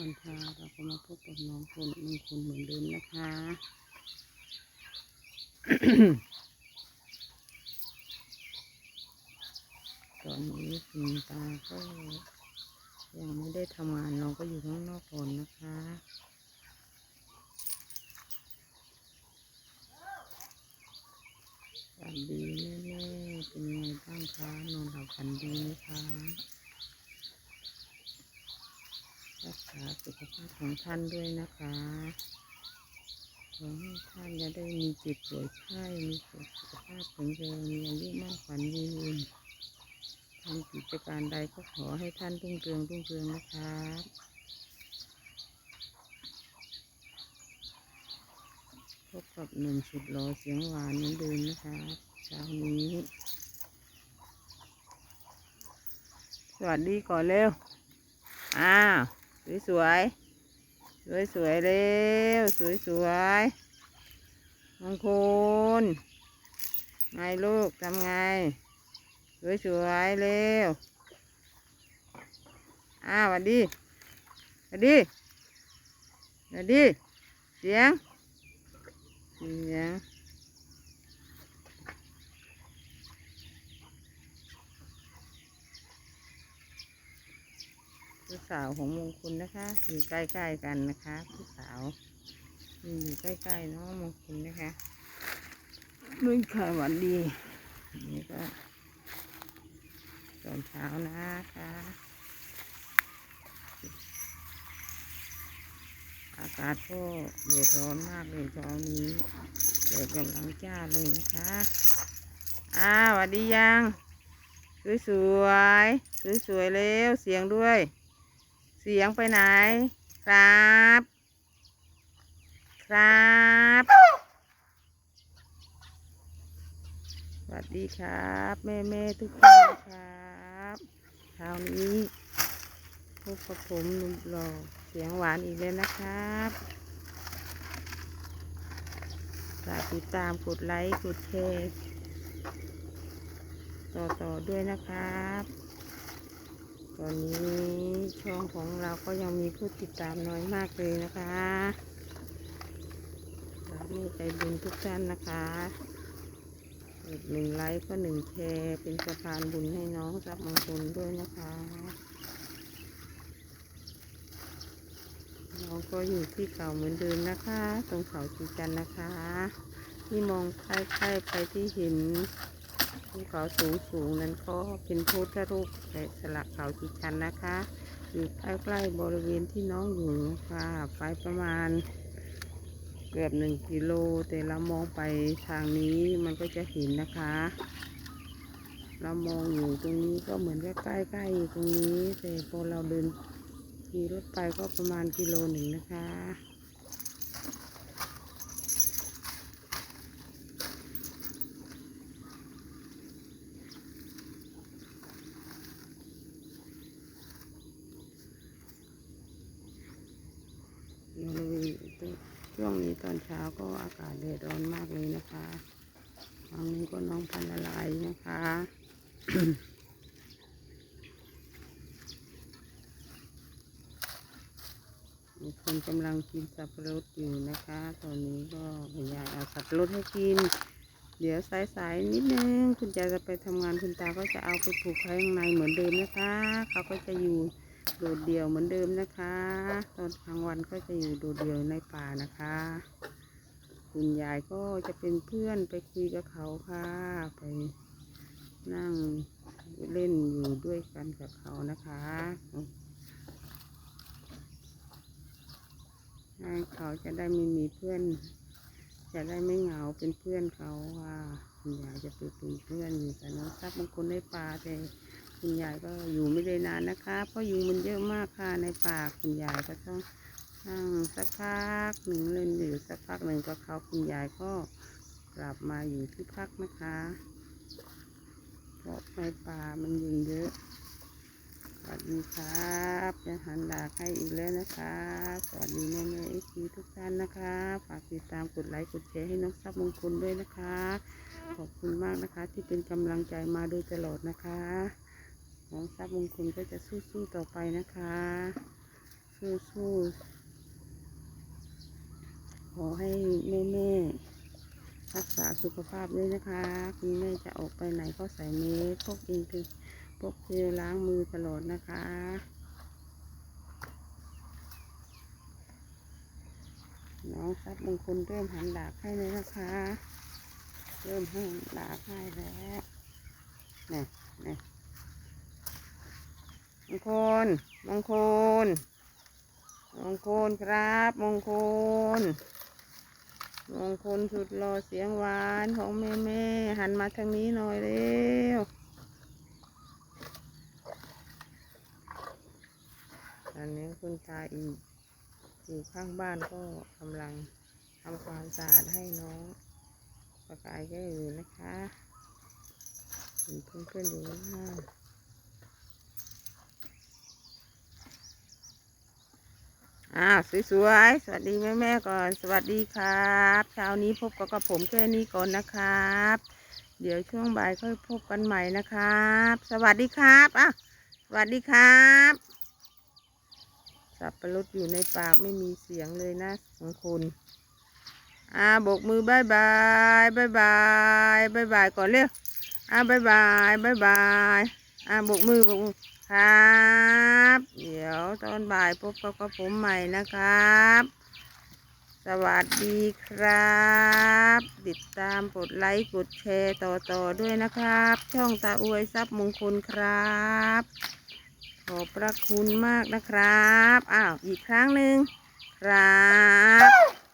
อนเช้เราก็มาพบกับน้องคนหนึ่งคนเหมือนเดิมนะคะตอนนี้คุณตาก็ยังไม่ได้ทำงานน้องก็อยู่ข้างนอกก่อนนะคะดีแม่ๆเป็นไงบ้างคะนอนหลับฝันดีไหมคะ รักษาสุขภาพของท่านด้วยนะคะขอให้ท่านจะได้มีจิตป่วยไข้มีสุขภาพแข็งแรงมีอายุมั่นขวัญยืนทำกิจการใดก็ขอให้ท่านรุ่งเรืองรุ่งเรืองนะคะพบกับหนุ่มสุดหล่อเสียงหวานเหมือนเดิมนะคะเช้านี้ สวัสดีก่อนเร็ว อ้าว วยสวยสวยสวยเร็วสวยสวยมงคุณไงลูกทำไง สวยสวยเร็วอ้าวสวัสดีสวัสดีสวัสดีเสียงเสียง พี่สาวของมงคลนะคะ อยู่ใกล้ๆกันนะคะพี่สาวอยู่ใกล้ๆน้องมงคลนะคะนุ่นค่ะหวันดีนี่ก็ตอนเช้านะคะอากาศก็เดือดร้อนมากเลยเช้านี้แดดกำลังจ้าเลยนะคะอ้าวสวัสดียัง สวยๆสวยๆเร็วเสียงด้วยเสียงไปไหน ครับ ครับสวัสดีครับ แม่แม่ๆทุกคนครับเช้านี้พบกับผมหนุ่มหล่อเสียงหวานอีกแล้วนะครับฝากติดตามกดไลค์กดแชร์ต่อต่อๆด้วยนะครับ ตอนนี้ช่องของเราก็ยังมีผู้ติดตามน้อยมากเลยนะคะรักมีใจบุญทุกท่านนะคะหนึ่งไลค์ก็หนึ่งแชร์เป็นสะพานบุญให้น้องรัพย์มงคลด้วยนะคะน้องก็อยู่ที่เก่าเหมือนเดิมนะคะ ตรงเขาชีจันนะคะ ที่มองใกล้ๆไปที่เห็น ภูเขาสูงสูงนั้นก็เป็นพุทธรูปแกะสลักเขาจิชันนะคะ อยู่ใกล้ๆบริเวณที่น้องอยู่ค่ะไปประมาณ เกือบหนึ่งกิโล แต่เรามองไปทางนี้มันก็จะเห็นนะคะ เรามองอยู่ตรงนี้ก็เหมือนใกล้ๆอยู่ตรงนี้ แต่พอเราเดินขี่รถไปก็ประมาณกิโลหนึ่งนะคะ บริเวณช่วง นี้ตอนเช้าก็อากาศแดดร้อนมากเลยนะคะทางนี้ก็น้องพันละลายนะคะมีคนกำลังกินสับปะรดอยู่นะคะ ตอนนี้ก็คุณยายเอาสับปะรดให้กิน เดี๋ยวสายๆนิดนึงคุณยายจะไปทำงานคุณตาก็จะเอาไปผูกไว้ข้างในเหมือนเดิมนะคะ เขาก็จะอยู่ โดดเดี่ยวเหมือนเดิมนะคะ ตอนกลางวันก็จะอยู่โดดเดี่ยวในป่านะคะ คุณยายก็จะเป็นเพื่อนไปคุยกับเขาค่ะ ไปนั่งเล่นอยู่ด้วยกันกับเขานะคะให้เขาจะได้ไม่มีเพื่อน จะได้ไม่เหงาเป็นเพื่อนเขาว่าคุณยายจะไปเป็นเพื่อนอยู่กับน้องทรัพย์บางคนในป่าแต่ คุณยายก็อยู่ไม่ได้นานนะคะ เพราะยุงมันเยอะมากค่ะในป่าคุณยายก็ต้องนั่งสักพักหนึ่งเล่นอยู่สักพักหนึ่งก็เขาคุณยายก็กลับมาอยู่ที่พักนะคะ เพราะในป่ามันยุงเยอะสวัสดีครับจะหันดาให้อีกแล้วนะคะ สวัสดีแม่แม่เอฟีทุกท่านนะคะ ฝากติดตามกดไลค์กดแชร์ให้น้องทรัพย์มงคลด้วยนะคะ ขอบคุณมากนะคะที่เป็นกำลังใจมาโดยตลอดนะคะ น้องทรัพย์มงคลก็จะสู้ๆต่อไปนะคะสู้สู้ๆขอให้แม่แม่รักษาสุขภาพด้วยนะคะคุณแม่จะออกไปไหนก็ใส่เมสพกเองคือพกเจลล้างมือตลอดนะคะน้องทรัพย์มงคลเริ่มหันดาบให้เลยนะคะ เริ่มหันดาบให้แล้วนี่นี่ มงคล มงคล มงคลครับ มงคล มงคลสุดหล่อเสียงหวานของแม่แม่หันมาทางนี้หน่อยเร็วอันนี้คุณตาอีกอยู่ข้างบ้านก็กำลังทำความสะอาดให้น้องประกายก็อยู่นะคะเห็นเพื่อนๆอยู่ข้าง อ้าวสวยๆ สวัสดีแม่ๆก่อน สวัสดีครับเช้านี้พบกับผมแค่นี้ก่อนนะครับ เดี๋ยวช่วงบ่ายค่อยพบกันใหม่นะครับ สวัสดีครับอะสวัสดีครับ สับปะรดอยู่ในปากไม่มีเสียงเลยนะของคุณอ่าโบกมือบายบายบายบายบายบายก่อนเร็วอ่าบายบายบายบาย อ่าบกมือบกมือครับ เดี๋ยวตอนบ่ายพบกับผมใหม่นะครับ สวัสดีครับ ติดตามกดไลค์กดแชร์ต่อๆด้วยนะครับ ช่องตาอวยทรัพย์มงคลครับ ขอบพระคุณมากนะครับ อ้าว อีกครั้งหนึ่งครับ